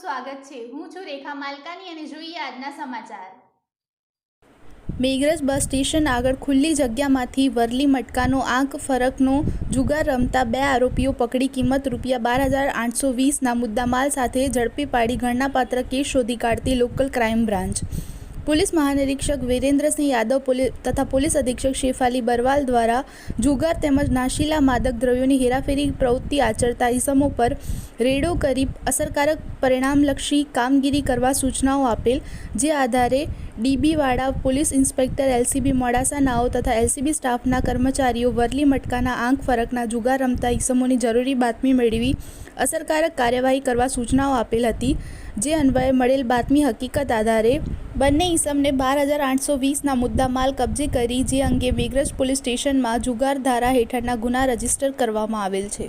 સ્વાગત છે. હું છું રેખા માલકાની અને જોઈએ આજના સમાચાર. મેઘરજ બસ સ્ટેશન આગળ ખુલ્લી જગ્યામાંથી વરલી મટકાનો આંક, ફરકનો જુગાર રમતા બે આરોપીઓ પકડી કિંમત રૂપિયા બાર હજાર આઠસો વીસના મુદ્દામાલ સાથે ઝડપી પાડી ગણનાપાત્ર કેસ શોધી કાઢતી લોકલ ક્રાઇમ બ્રાન્ચ. પોલીસ મહાનિરીક્ષક વિરેન્દ્રસિંહ યાદવ તથા પોલીસ અધિક્ષક શેફાલી બરવાલ દ્વારા જુગાર તેમજ નાશીલા માદક દ્રવ્યોની હેરાફેરી પ્રવૃત્તિ આચરતા ઇસમો પર રેડો કરી અસરકારક પરિણામલક્ષી કામગીરી કરવા સૂચનાઓ આપેલ, જે આધારે ડીબીવાડા પોલીસ ઇન્સ્પેક્ટર એલસીબી મોડાસા નાઓ તથા એલસીબી સ્ટાફના કર્મચારીઓ વરલી મટકાના આંખ ફરકના જુગાર રમતા ઇસમોની જરૂરી બાતમી મેળવી અસરકારક કાર્યવાહી કરવા સૂચનાઓ આપેલ હતી. જે અન્વયે મળેલ બાતમી હકીકત આધારે બંને ઈસમને બાર હજાર આઠસો વીસના મુદ્દા માલ કબજે કરી જે અંગે મેઘરજ પોલીસ સ્ટેશનમાં જુગાર ધારા હેઠળના ગુના રજિસ્ટર કરવામાં આવેલ છે.